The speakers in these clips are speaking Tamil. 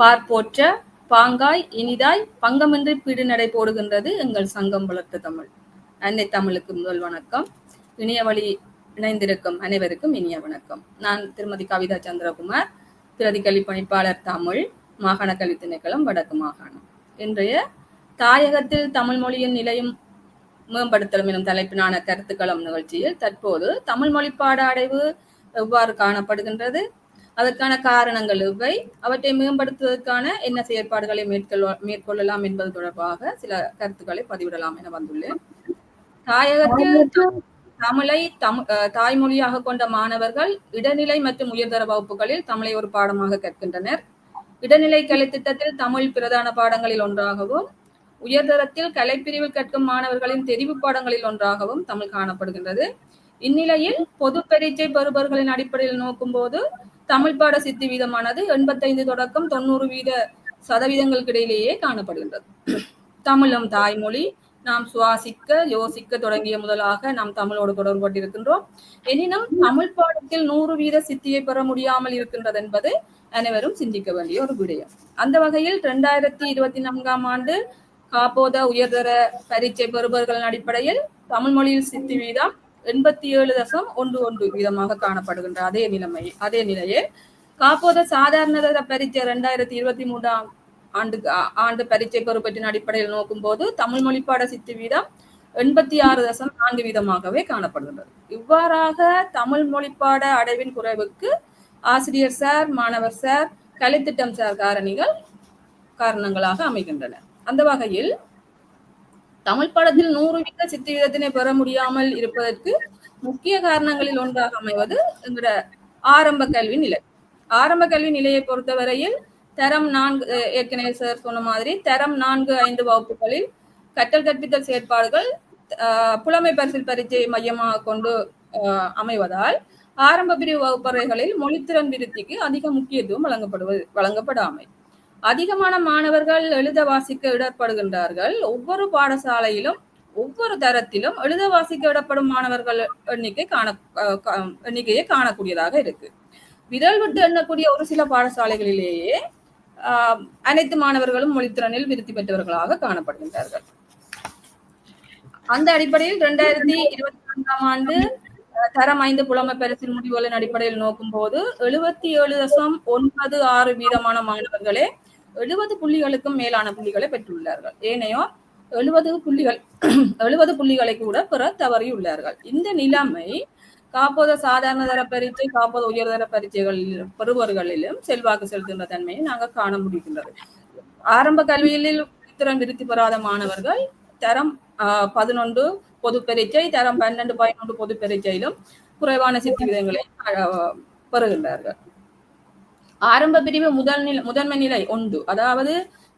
பார்ப்போற்ற பாங்காய் இனிதாய் பங்கமின்றி பிடிநடை போடுகின்றது எங்கள் சங்கம் வளர்த்த தமிழ். அன்னை தமிழுக்கு முதல் வணக்கம். இணைய வழி இணைந்திருக்கும் அனைவருக்கும் இனிய வணக்கம். நான் திருமதி கவிதா சந்திரகுமார் பிரதி கல்வி பணிப்பாளர் தமிழ் மாகாண கல்வி திணைக்களம் வடக்கு மாகாணம். இன்றைய தாயகத்தில் தமிழ் மொழியின் நிலையும் மேம்படுத்தலும் எனும் தலைப்பிலான கருத்துக்களம் நிகழ்ச்சியில் தற்போது தமிழ் மொழி பாட அடைவு எவ்வாறு காணப்படுகின்றது? அதற்கான காரணங்கள் இவை. அவற்றை மேம்படுத்துவதற்கான என்ன செயற்பாடுகளை மேற்கொள்ள மேற்கொள்ளலாம் என்பது தொடர்பாக சில கருத்துக்களை பதிவிடலாம் என வந்துள்ளேன். தாயகத்தில் தமிழை தம் தாய்மொழியாக கொண்ட மாணவர்கள் இடைநிலை மற்றும் உயர்தர வகுப்புகளில் தமிழை ஒரு பாடமாக கற்கின்றனர். இடைநிலை கலை திட்டத்தில் தமிழ் பிரதான பாடங்களில் ஒன்றாகவும் உயர்தரத்தில் கலைப்பிரிவில் கற்கும் மாணவர்களின் தெரிவு பாடங்களில் ஒன்றாகவும் தமிழ் காணப்படுகின்றது. இந்நிலையில் பொது பரீட்சை பெறுபவர்களின் அடிப்படையில் நோக்கும் போது தமிழ் பாட சித்தி வீதமானது எண்பத்தைந்து தொடக்கம் தொண்ணூறு வீத சதவீதங்களுக்கு இடையிலேயே காணப்படுகின்றது. தமிழம் தாய்மொழி. நாம் சுவாசிக்க யோசிக்க தொடங்கிய முதலாக நாம் தமிழோடு தொடர்பட்டிருக்கின்றோம் எனினும் தமிழ் பாடத்தில் நூறு வீத சித்தியை பெற முடியாமல் இருக்கின்றது என்பது அனைவரும் சிந்திக்க வேண்டிய ஒரு விடயம். அந்த வகையில் இரண்டாயிரத்தி இருபத்தி நான்காம் ஆண்டு காப்போத உயர்தர பரீட்சை பெறுபவர்களின் அடிப்படையில் தமிழ் மொழியில் சித்தி வீதம் எண்பத்தி ஏழு தசம் ஒன்று ஒன்று வீதமாக காணப்படுகின்ற அதே நிலைமை அதே நிலையில் காப்போத சாதாரண தர பரீட்சை ரெண்டாயிரத்தி இருபத்தி மூன்றாம் ஆண்டு ஆண்டு பரீட்சை பொறுப்பற்றின் அடிப்படையில் நோக்கும் போது தமிழ் மொழிப்பாட சித்தி வீதம் எண்பத்தி ஆறு தசம் நான்கு வீதமாகவே காணப்படுகின்றது. இவ்வாறாக தமிழ் மொழிப்பாட அடைவின் குறைவுக்கு ஆசிரியர் சார் மாணவர் சார் கலைத்திட்டம் சார் காரணிகள் காரணங்களாக அமைகின்றன. அந்த வகையில் தமிழ் படத்தில் நூறு வீத சித்தி வீதத்தினை பெற முடியாமல் இருப்பதற்கு முக்கிய காரணங்களில் ஒன்றாக அமைவது எங்களோட ஆரம்ப கல்வி நிலை. ஆரம்ப கல்வி நிலையை பொறுத்தவரையில் தரம் நான்கு ஏற்கனவே சார் சொன்ன மாதிரி தரம் நான்கு ஐந்து வகுப்புகளில் கற்றல் கற்பித்தல் செயற்பாடுகள் புலமை பரிசில் பரீட்சை மையமாக கொண்டு அமைவதால் ஆரம்ப பிரிவு வகுப்பறைகளில் மொழித்திறன் விருத்திக்கு அதிக முக்கியத்துவம் வழங்கப்படுவது வழங்கப்படாமை. அதிகமான மாணவர்கள் எழுத வாசிக்க இடப்படுகின்றார்கள். ஒவ்வொரு பாடசாலையிலும் ஒவ்வொரு தரத்திலும் எழுத வாசிக்க விடப்படும் மாணவர்கள் எண்ணிக்கை காண எண்ணிக்கையை காணக்கூடியதாக இருக்கு. விரல் விட்டு எண்ணக்கூடிய ஒரு சில பாடசாலைகளிலேயே அனைத்து மாணவர்களும் மொழித்திறனில் விருத்தி பெற்றவர்களாக காணப்படுகின்றார்கள். அந்த அடிப்படையில் இரண்டாயிரத்தி இருபத்தி நான்காம் ஆண்டு தரம் ஐந்து புலமை பரிசில் முடிவுகளின் அடிப்படையில் நோக்கும் போது எழுபத்தி ஏழு தசம் ஒன்பது ஆறு வீதமான மாணவர்களே எழுபது புள்ளிகளுக்கும் மேலான புள்ளிகளை பெற்றுள்ளார்கள். ஏனையோர் எழுபது புள்ளிகள் எழுபது புள்ளிகளை கூட பெற தவறியுள்ளார்கள். இந்த நிலைமை காப்போத சாதாரண தர பரீட்சை காப்போத உயர்தர பரீட்சைகளில் பெறுபவர்களிலும் செல்வாக்கு செலுத்துகின்ற தன்மையை நாங்கள் காண முடிகின்றது. ஆரம்ப கல்வியில் திறம் விருத்தி பெறாத மாணவர்கள் தரம் பதினொன்று பொது பரீட்சை தரம் பன்னெண்டு பதினொன்று பொது பரீட்சையிலும் குறைவான சித்தி விதங்களை பெறுகின்றார்கள். ஆரம்ப பிரிவு முதல் நிலை முதன்மை நிலை ஒன்று. அதாவது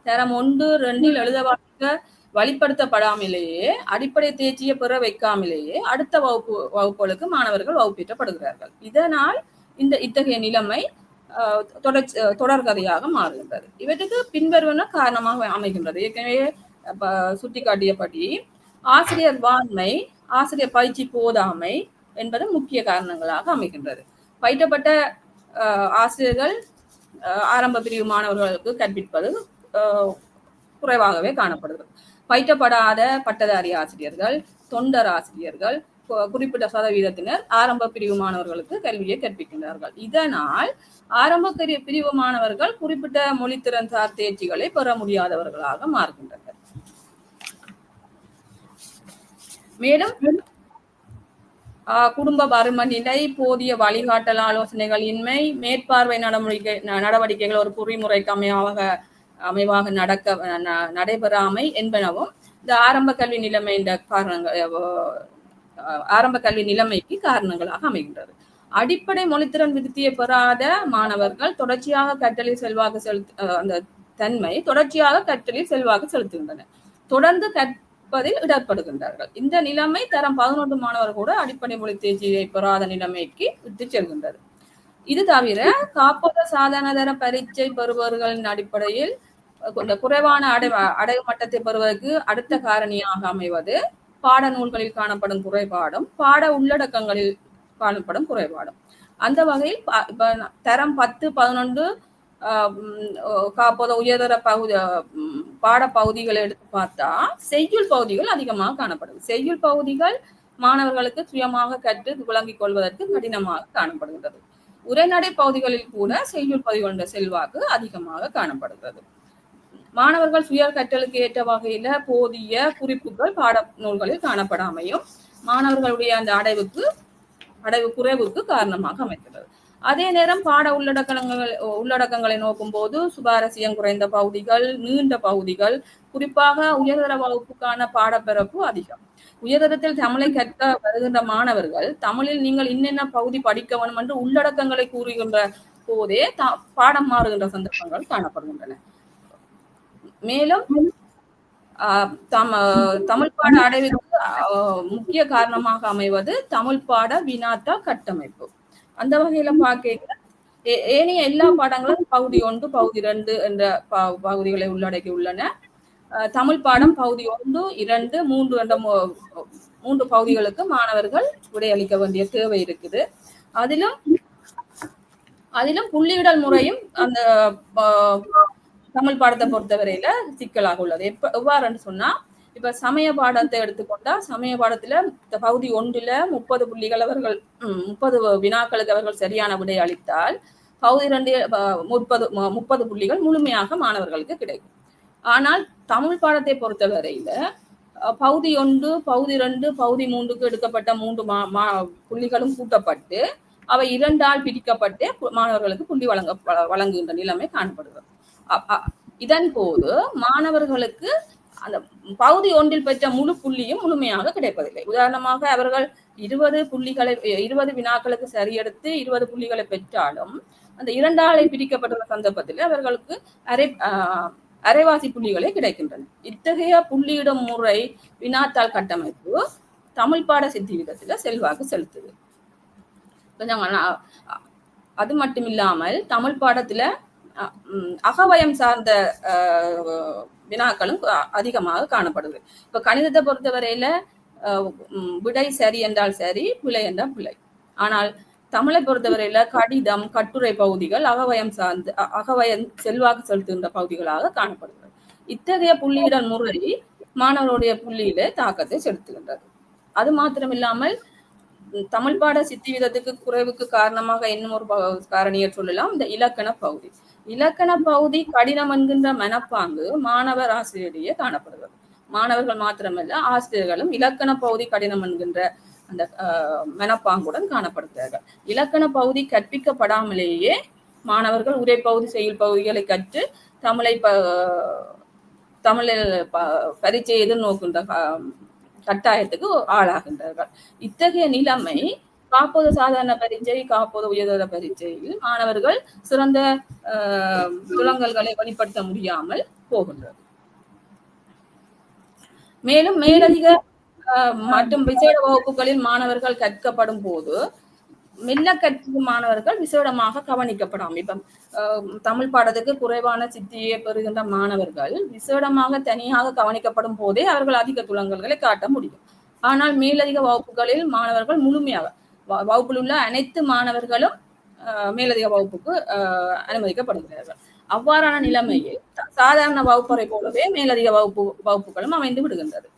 தரம் ஒன்று ரெண்டில் எழுத வாசிக்க வழிப்படுத்தப்படாமலேயே அடிப்படை தேர்ச்சியை பெற வைக்காமலேயே அடுத்த வகுப்பு வகுப்புகளுக்கு மாணவர்கள் வகுப்பேற்றப்படுகிறார்கள். இதனால் இந்த இத்தகைய நிலைமை தொடர் தொடர்கதையாக மாறுகின்றது. இவற்றுக்கு பின்வருவன காரணமாக அமைகின்றது. ஏற்கனவே சுட்டிக்காட்டியபடி ஆசிரியர் வாண்மை ஆசிரியர் பயிற்சி போதாமை என்பது முக்கிய காரணங்களாக அமைகின்றது. பயிற்றப்பட்ட ஆசிரியர்கள் ஆரம்ப பிரிவு மாணவர்களுக்கு கற்பிப்பது குறைவாகவே காணப்படுகிறது. பயிற்றப்படாத பட்டதாரி ஆசிரியர்கள் தொண்டர் ஆசிரியர்கள் குறிப்பிட்ட சதவீதத்தினர் ஆரம்ப பிரிவு மாணவர்களுக்கு கல்வியை கற்பிக்கின்றார்கள். இதனால் ஆரம்ப பிரிவு மாணவர்கள் குறிப்பிட்ட மொழித்திறன் சார் தேர்ச்சிகளை பெற முடியாதவர்களாக மாறுகின்றனர். மேலும் குடும்ப வறும நிலை போதிய வழிகாட்டல் ஆலோசனைகள் இன்மை மேற்பார்வை நடவடிக்கை நடவடிக்கைகள் ஒரு பொறிமுறைக்கு அமைவாக அமைவாக நடக்க நடைபெறாமை என்பனவும் இந்த ஆரம்ப கல்வி நிலைமை இந்த காரணங்கள் ஆரம்ப கல்வி நிலைமைக்கு காரணங்களாக அமைகின்றது. அடிப்படை மொழித்திறன் விருத்தியை பெறாத மாணவர்கள் தொடர்ச்சியாக கற்றலில் செல்வாக்கு செலுத்த அந்த தன்மை தொடர்ச்சியாக கற்றலில் செல்வாக்கு செலுத்துகின்றன தொடர்ந்து கற் கற்பதில் இடர்படுகின்றார்கள். இந்த நிலைமை தரம் பதினொன்று மாணவர் கூட அடிப்படை மொழி தேர்ச்சியை பெறாத நிலைமைக்கு விட்டு செல்கின்றது. இது தவிர காப்பக சாதாரண தர பரீட்சை பெறுபவர்களின் அடிப்படையில் குறைவான அடை அடைவு மட்டத்தை பெறுவதற்கு அடுத்த காரணியாக அமைவது பாட நூல்களில் காணப்படும் குறைபாடும் பாட உள்ளடக்கங்களில் காணப்படும் குறைபாடும். அந்த வகையில் தரம் பத்து பதினொன்று காப்போத உயர்தர பகுதி பாட பகுதிகளை எடுத்து பார்த்தா செய்யுள் பகுதிகள் அதிகமாக காணப்படும். செய்யுள் பகுதிகள் மாணவர்களுக்கு சுயமாக கற்று விளங்கிக் கொள்வதற்கு கடினமாக காணப்படுகிறது உரைநடை பகுதிகளில் கூட செய்யுள் பகுதிகளோட செல்வாக்கு அதிகமாக காணப்படுகிறது. மாணவர்கள் சுய கற்றலுக்கு ஏற்ற வகையில போதிய குறிப்புகள் பாட நூல்களில் காணப்படாமையும் மாணவர்களுடைய அந்த அடைவுக்கு அடைவு குறைவுக்கு காரணமாக அமைக்கிறது அதே நேரம் பாட உள்ளடக்கங்கள் உள்ளடக்கங்களை நோக்கும் போது சுபாரசியம் குறைந்த பகுதிகள் நீண்ட பகுதிகள் குறிப்பாக உயர்தர வகுப்புக்கான பாடப்பிறப்பு அதிகம். உயர்தரத்தில் தமிழை கற்க வருகின்ற மாணவர்கள் தமிழில் நீங்கள் என்னென்ன பகுதி படிக்க வேண்டும் என்று உள்ளடக்கங்களை கூறுகின்ற போதே பாடம் மாறுகின்ற சந்தர்ப்பங்கள் காணப்படுகின்றன. மேலும் தமிழ் பாட அடைவதற்கு முக்கிய காரணமாக அமைவது தமிழ் பாட வினாத்தாள் கட்டமைப்பு. அந்த வகையில பார்க்க ஏனைய எல்லா பாடங்களும் பகுதி ஒன்று பகுதி ரெண்டு என்ற பகுதிகளை உள்ளடக்கி உள்ளன. தமிழ் பாடம் பகுதி ஒன்று இரண்டு மூன்று என்ற மூன்று பகுதிகளுக்கு மாணவர்கள் விடையளிக்க வேண்டிய தேவை இருக்குது. அதிலும் அதிலும் புள்ளியிடல் முறையும் அந்த தமிழ் பாடத்தை பொறுத்தவரையில சிக்கலாக உள்ளது. எப்ப எவ்வாறுன்னு சொன்னா இப்ப சமய பாடத்தை எடுத்துக்கொண்டா சமய பாடத்துல பகுதி ஒன்றுல முப்பது புள்ளிகள் அவர்கள் முப்பது வினாக்களுக்கு அவர்கள் சரியான விடை அளித்தால் பகுதி ரெண்டு முப்பது முப்பது புள்ளிகள் முழுமையாக மாணவர்களுக்கு கிடைக்கும். ஆனால் தமிழ் பாடத்தை பொறுத்தவரையில பகுதி ஒன்று பகுதி ரெண்டு பகுதி மூன்றுக்கு எடுக்கப்பட்ட மூன்று மா புள்ளிகளும் கூட்டப்பட்டு அவை இரண்டால் பிரிக்கப்பட்டு மாணவர்களுக்கு புள்ளி வழங்க வழங்குகின்ற நிலைமை காணப்படுகிறது. இதன் போது மாணவர்களுக்கு அந்த பகுதி ஒன்றில் பெற்ற முழு புள்ளியும் முழுமையாக கிடைப்பதில்லை. உதாரணமாக அவர்கள் இருபது புள்ளிகளை இருபது வினாக்களுக்கு சரியெடுத்து இருபது புள்ளிகளை பெற்றாலும் அந்த இரண்டாலை பிரிக்கப்பட்டுள்ள சந்தர்ப்பத்தில் அவர்களுக்கு அரை அரைவாசி புள்ளிகளே கிடைக்கின்றன. இத்தகைய புள்ளியிடும் முறை வினாத்தாள் கட்டமைப்பு தமிழ் பாட சித்தி விதத்துல செல்வாக்கு செலுத்துது. கொஞ்சம் அது மட்டும் இல்லாமல் தமிழ் பாடத்துல அகவயம் சார்ந்த வினாக்களும் அதிகமாக காணப்படுது. இப்ப கணிதத்தை பொறுத்தவரையில விடை சரி என்றால் சரி பிழை என்றால் பிழை. ஆனால் தமிழை பொறுத்தவரையில கடிதம் கட்டுரை பகுதிகள் அகவயம் சார்ந்து அகவயம் செல்வாக்கு செலுத்துகின்ற பகுதிகளாக காணப்படுகிறது. இத்தகைய புள்ளியிடல் முறை மாணவருடைய புள்ளியில தாக்கத்தை செலுத்துகின்றது. அது மாத்திரமில்லாமல் தமிழ் பாட சித்தி விதத்துக்கு குறைவுக்கு காரணமாக இன்னும் ஒரு காரணியை சொல்லலாம். இந்த இலக்கண பகுதி. இலக்கண பகுதி கடினம் என்கின்ற மனப்பாங்கு மாணவர் ஆசிரியரிடையே காணப்படுகிறது. மாணவர்கள் மாத்திரமல்ல ஆசிரியர்களும் இலக்கண பகுதி கடினம் என்கின்ற அந்த மனப்பாங்குடன் காணப்படுகிறார்கள். இலக்கண பகுதி கற்பிக்கப்படாமலேயே மாணவர்கள் உரை பகுதி செயல் பகுதிகளை கற்று தமிழை ப தமிழில் பரீட்சை எதிர்நோக்கின்ற கட்டாயத்துக்கு ஆளாகின்றார்கள். இத்தகைய நிலைமை காப்போது சாதாரண பரீட்சை காப்போது உயர்தர பரீட்சையில் மாணவர்கள் சிறந்த துலங்கல்களை வெளிப்படுத்த முடியாமல் போகின்றது. மேலும் மேலதிக மற்றும் விசேட வகுப்புகளில் மாணவர்கள் கற்கப்படும் போது மெல்ல மாணவர்கள் விசேடமாக கவனிக்கப்படாமல் இப்ப தமிழ் பாடத்துக்கு குறைவான சித்தியை பெறுகின்ற மாணவர்கள் விசேடமாக தனியாக கவனிக்கப்படும் போதே அவர்கள் அதிக துலங்கல்களை காட்ட முடியும். ஆனால் மேலதிக வகுப்புகளில் மாணவர்கள் முழுமையாக வகுப்பில் உள்ள அனைத்து மாணவர்களும் மேலதிக வகுப்புக்கு அனுமதிக்கப்படுகிறார்கள். அவ்வாறான நிலைமையில் சாதாரண வகுப்பறை போலவே மேலதிக வகுப்பு வகுப்புகளும் அமைந்து விடுகின்றது.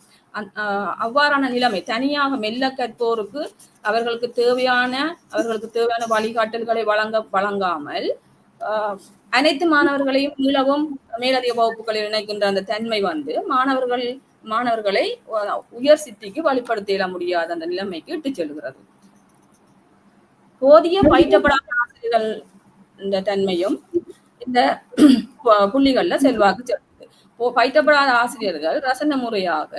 அவ்வாறான நிலைமை. தனியாக மெல்ல கற்போருக்கு அவர்களுக்கு தேவையான அவர்களுக்கு தேவையான வழிகாட்டல்களை வழங்க வழங்காமல் அனைத்து மாணவர்களையும் மீளவும் மேலதிக வகுப்புகளில் இணைக்கின்ற அந்த தன்மை வந்து மாணவர்கள் மாணவர்களை உயர் சித்திக்கு வழிப்படுத்த முடியாத அந்த நிலைமைக்கு இட்டு செல்கிறது. போதிய பயிற்றப்படாத ஆசிரியர்கள் இந்த தன்மையும் இந்த புள்ளிகள்ல செல்வாக்கு செலுத்துது பயிற்றப்படாத ஆசிரியர்கள் ரசன முறையாக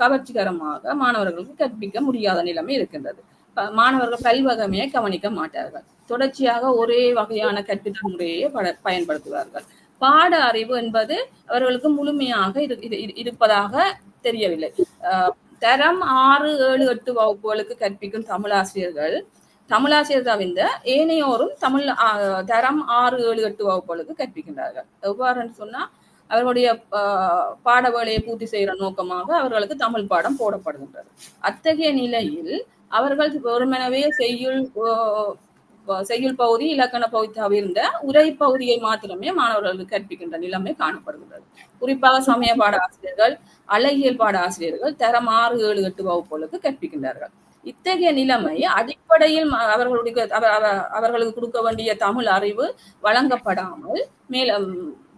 கவர்ச்சிகரமாக மாணவர்களுக்கு கற்பிக்க முடியாத நிலைமை இருக்கின்றது. மாணவர்கள் பல்வகமையை கவனிக்க மாட்டார்கள். தொடர்ச்சியாக ஒரே வகையான கற்பித்தல் முறையை பயன்படுத்துவார்கள். பாட அறிவு என்பது அவர்களுக்கு முழுமையாக இருப்பதாக தெரியவில்லை. தரம் ஆறு ஏழு எட்டு வகுப்புகளுக்கு கற்பிக்கும் தமிழாசிரியர்கள் தமிழாசிரியர் தவிர்ந்த ஏனையோரும் தமிழ் தரம் ஆறு ஏழு எட்டு வகுப்புகளுக்கு கற்பிக்கின்றார்கள். எவ்வாறுன்னு சொன்னா அவர்களுடைய பாட வேலையை பூர்த்தி செய்கிற நோக்கமாக அவர்களுக்கு தமிழ் பாடம் போடப்படுகின்றது. அத்தகைய நிலையில் அவர்கள் வெறுமனவே செய்யுள் செய்யுள் பகுதி இலக்கண பகுதி தவிர்ந்த உரை பகுதியை மாத்திரமே மாணவர்களுக்கு கற்பிக்கின்ற நிலைமை காணப்படுகிறது குறிப்பாக சமய பாட ஆசிரியர்கள் அழகியல் பாட ஆசிரியர்கள் தரம் ஆறு ஏழு எட்டு வகுப்புகளுக்கு கற்பிக்கின்றார்கள். இத்தகைய நிலைமை அடிப்படையில் அவர்களுடைய அவர்களுக்கு கொடுக்க வேண்டிய தமிழ் அறிவு வழங்கப்படாமல் மேலும்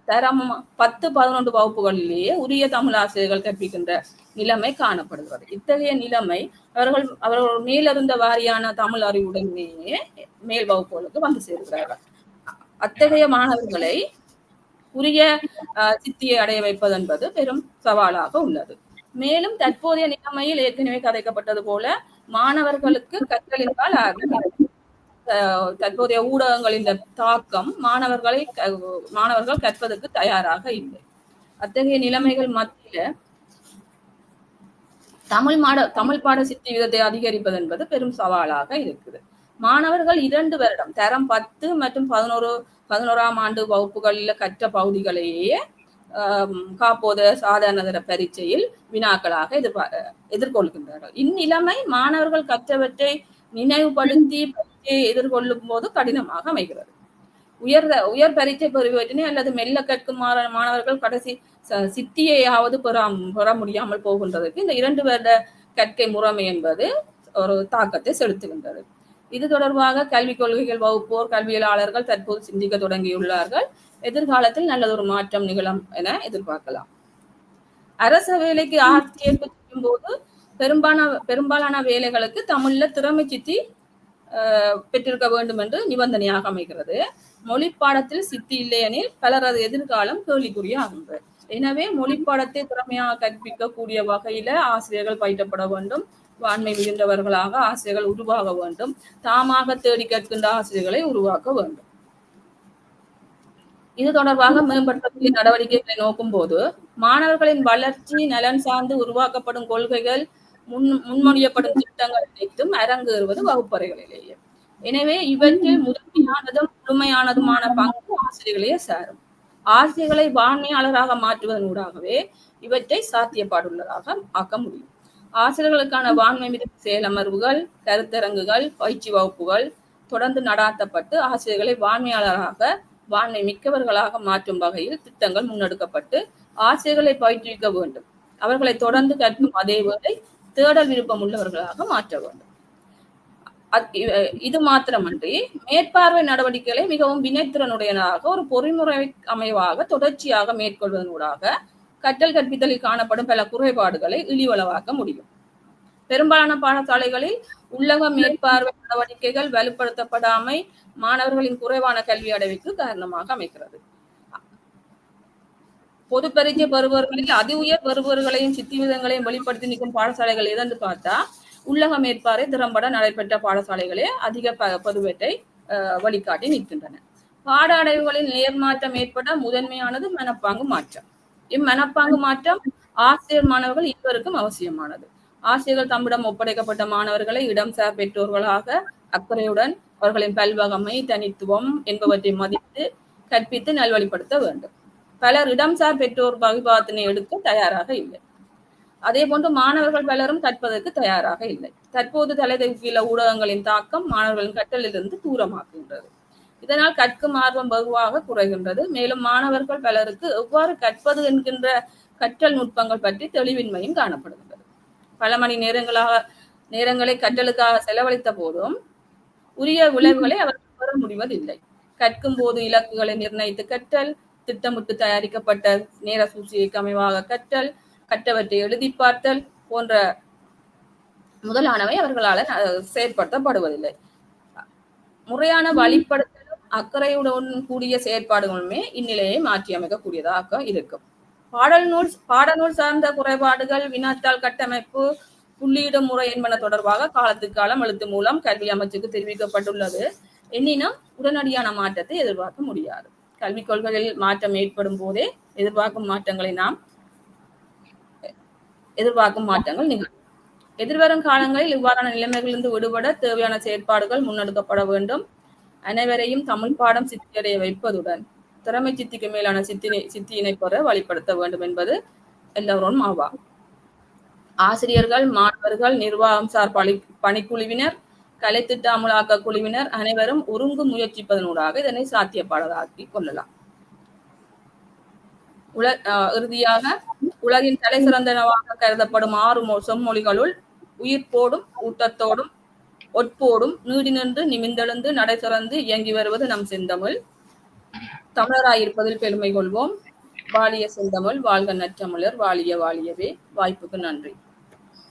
தரம் பத்து பதினொன்று வகுப்புகளிலேயே உரிய தமிழ் ஆசிரியர்கள் கற்பிக்கின்ற நிலைமை காணப்படுகிறது. இத்தகைய நிலைமை அவர்கள் அவர்கள் மேலிருந்த வாரியான தமிழ் அறிவுடனேயே மேல் வகுப்புகளுக்கு வந்து சேர்கிறார்கள். அத்தகைய மாணவர்களை உரிய சித்தியை அடைய வைப்பது என்பது பெரும் சவாலாக உள்ளது. மேலும் தற்போதைய நிலைமையில் ஏற்கனவே கதைக்கப்பட்டது போல மாணவர்களுக்கு கற்றலின்பால் தற்போதைய ஊடகங்களின் தாக்கம் மாணவர்களை மாணவர்கள் கற்பதற்கு தயாராக இல்லை. அத்தகைய நிலைமைகள் மத்தியில தமிழ் மாட தமிழ் பாட சித்தி விதத்தை அதிகரிப்பது என்பது பெரும் சவாலாக இருக்குது. மாணவர்கள் இரண்டு வருடம் தரம் பத்து மற்றும் பதினோரு பதினோராம் ஆண்டு வகுப்புகளில் கற்ற பகுதிகளையே காப்போத சாதாரண பரீட்சையில் வினாக்களாக எதிர்பார் எதிர்கொள்கின்றார்கள். இந்நிலைமை மாணவர்கள் கற்றவற்றை நினைவுபடுத்தி எதிர்கொள்ளும் போது கடினமாக அமைகிறது. உயர் உயர் பரீட்சை பெறுவதனை அல்லது மெல்ல கற்கும் மாணவர்கள் கடைசி சித்தியையாவது பெற பெற முடியாமல் போகின்றதற்கு இந்த இரண்டு வருட கற்கை முறைமை என்பது ஒரு தாக்கத்தை செலுத்துகின்றது. இது தொடர்பாக கல்விக் கொள்கைகள் வகுப்போர் கல்வியலாளர்கள் தற்போது சிந்திக்க தொடங்கியுள்ளார்கள். எதிர்காலத்தில் நல்லதொரு மாற்றம் நிகழும் என எதிர்பார்க்கலாம். அரச வேலைக்கு ஆட்சேர்ப்பு செய்யும் போது பெரும்பாலான பெரும்பாலான வேலைகளுக்கு தமிழ்ல திறமை சித்தி பெற்றிருக்க வேண்டும் என்று நிபந்தனையாக அமைகிறது. மொழி பாடத்தில் சித்தி இல்லையெனில் பலரது எதிர்காலம் கேள்விக்குறியாகின்றது எனவே மொழி பாடத்தை திறமையாக கற்பிக்கக்கூடிய வகையில ஆசிரியர்கள் பயிற்றப்பட வேண்டும். வாண்மை மிகுந்தவர்களாக ஆசிரியர்கள் உருவாக வேண்டும். தாமாக தேடி கற்கின்ற ஆசிரியர்களை உருவாக்க வேண்டும். இது தொடர்பாக மேம்படுத்தக்கூடிய நடவடிக்கைகளை நோக்கும் போது மாணவர்களின் வளர்ச்சி நலன் சார்ந்து உருவாக்கப்படும் கொள்கைகள் முன் முன்மொழியப்படும் திட்டங்கள் அனைத்தும் அரங்கேறுவது வகுப்பறைகளிலேயே. எனவே இவற்றில் முதன்மையானதும் முழுமையானதுமான பங்கு ஆசிரியர்களையே சாரும். ஆசிரியர்களை வான்மையாளராக மாற்றுவதனூடாகவே இவற்றை சாத்தியப்பாடுள்ளதாக ஆக்க முடியும். ஆசிரியர்களுக்கான வான்மை மிகு செயலமர்வுகள் கருத்தரங்குகள் பயிற்சி வகுப்புகள் தொடர்ந்து நடாத்தப்பட்டு ஆசிரியர்களை வான்மையாளராக வான்மை மிக்கவர்களாக மாற்றும் வகையில் திட்டங்கள் முன்னெடுக்கப்பட்டு ஆசிரியர்களை பயிற்றுவிக்க வேண்டும். அவர்களை தொடர்ந்து கற்கும் அதே வேளை தேடல் விருப்பம் உள்ளவர்களாக மாற்ற வேண்டும். இது மாத்திரமன்றி மேற்பார்வை நடவடிக்கைகளை மிகவும் வினைத்திறனுடையதாக ஒரு பொறிமுறை அமைவாக தொடர்ச்சியாக மேற்கொள்வதனூடாக கற்றல் கற்பித்தலில் காணப்படும் பல குறைபாடுகளை இழிவளவாக்க முடியும். பெரும்பாலான பாடசாலைகளில் உள்ளக மேற்பார்வை நடவடிக்கைகள் வலுப்படுத்தப்படாமை மாணவர்களின் குறைவான கல்வி அடைவுக்கு காரணமாக அமைக்கிறது பொது பரீட்சை பெறுபவர்களில் அதி உயர் பெறுபவர்களையும் சித்தி விதங்களையும் வெளிப்படுத்தி நிற்கும் பாடசாலைகள் எதென்று பார்த்தா உள்ளக மேற்பார்வை திறம்பட நடைபெற்ற பாடசாலைகளே அதிக பருவத்தை வழிகாட்டி நிற்கின்றன. பாட அடைவுகளில் நேர்மாற்றம் ஏற்பட முதன்மையானது மனப்பாங்கு மாற்றம். இம்மனப்பாங்கு மாற்றம் ஆசிரியர் மாணவர்கள் இருவருக்கும் அவசியமானது. ஆசிரியர்கள் தம்மிடம் ஒப்படைக்கப்பட்ட மாணவர்களை இடம் சார் பெற்றோர்களாக அக்கறையுடன் அவர்களின் பல்வகமை தனித்துவம் என்பவற்றை மதித்து கற்பித்து நல்வழிப்படுத்த வேண்டும். பலர் இடம்சார் பெற்றோர் வகிபாத்தினை எடுக்க தயாராக இல்லை. அதே போன்று மாணவர்கள் பலரும் கற்பதற்கு தயாராக இல்லை. தற்போது தலைதூக்கியுள்ள ஊடகங்களின் தாக்கம் மாணவர்களின் கற்றலிலிருந்து தூரமாக்குகின்றது. இதனால் கற்கும் ஆர்வம் வெகுவாக குறைகின்றது. மேலும் மாணவர்கள் பலருக்கு எவ்வாறு கற்பது என்கின்ற கற்றல் நுட்பங்கள் பற்றி தெளிவின்மையும் காணப்படுகின்றது. பல மணி நேரங்களாக நேரங்களை கற்றலுக்காக செலவழித்த போதும் உரிய விளைவுகளை அவர்கள் பெற முடிவதில்லை. கற்கும் போது இலக்குகளை நிர்ணயித்து கற்றல் திட்டமிட்டு தயாரிக்கப்பட்ட நேர சூழ்ச்சிக்கு அமைவாக கற்றல் கற்றவற்றை எழுதி பார்த்தல் போன்ற முதலானவை அவர்களால் செயற்படுத்தப்படுவதில்லை. முறையான வழிப்படுத்தலும் அக்கறையுடன் கூடிய செயற்பாடுகளுமே இந்நிலையை மாற்றி அமைக்கக்கூடியதாக இருக்கும். பாடல் நூல் பாடநூல் சார்ந்த குறைபாடுகள் வினாத்தாள் கட்டமைப்பு புள்ளியிடும் முறை என்பன தொடர்பாக காலத்துக்கு காலம் எழுத்து மூலம் கல்வி அமைச்சுக்கு தெரிவிக்கப்பட்டுள்ளது. எனினும் உடனடியான மாற்றத்தை எதிர்பார்க்க முடியாது. கல்விக் கொள்கைகளில் மாற்றம் ஏற்படும் போதே எதிர்பார்க்கும் மாற்றங்களை நாம் எதிர்பார்க்கும் மாற்றங்கள் நிகழும். எதிர்வரும் காலங்களில் இவ்வாறான நிலைமைகளிலிருந்து விடுபட தேவையான செயற்பாடுகள் முன்னெடுக்கப்பட வேண்டும். அனைவரையும் தமிழ் பாடம் சித்தியடைய வைப்பதுடன் திறமை சித்திக்கு மேலான சித்தினை சித்தியினை பெற வழிப்படுத்த வேண்டும் என்பது எல்லோரும் ஆவா ஆசிரியர்கள் மாணவர்கள் நிர்வாகம் சார் பணி பணிக்குழுவினர் கலைத்திட்ட அமலாக்க குழுவினர் அனைவரும் ஒருங்கு முயற்சிப்பதனூடாக இதனை சாத்தியப்பாடலாக்கி கொள்ளலாம். உல இறுதியாக உலகின் தலை சிறந்தனவாக கருதப்படும் ஆறு மொ- செம்மொழிகளுள் உயிர்ப்போடும் ஊட்டத்தோடும் ஒட்போடும் நீடி நின்று நிமிந்தெழுந்து நடை சிறந்து இயங்கி வருவது நம் செந்தமிழ். தமிழராயிருப்பதில் பெருமை கொள்வோம். வாழிய செந்தமிழ் வாழ்க நற்றமிழர் வாழிய வாழியவே. வாய்ப்புக்கு நன்றி.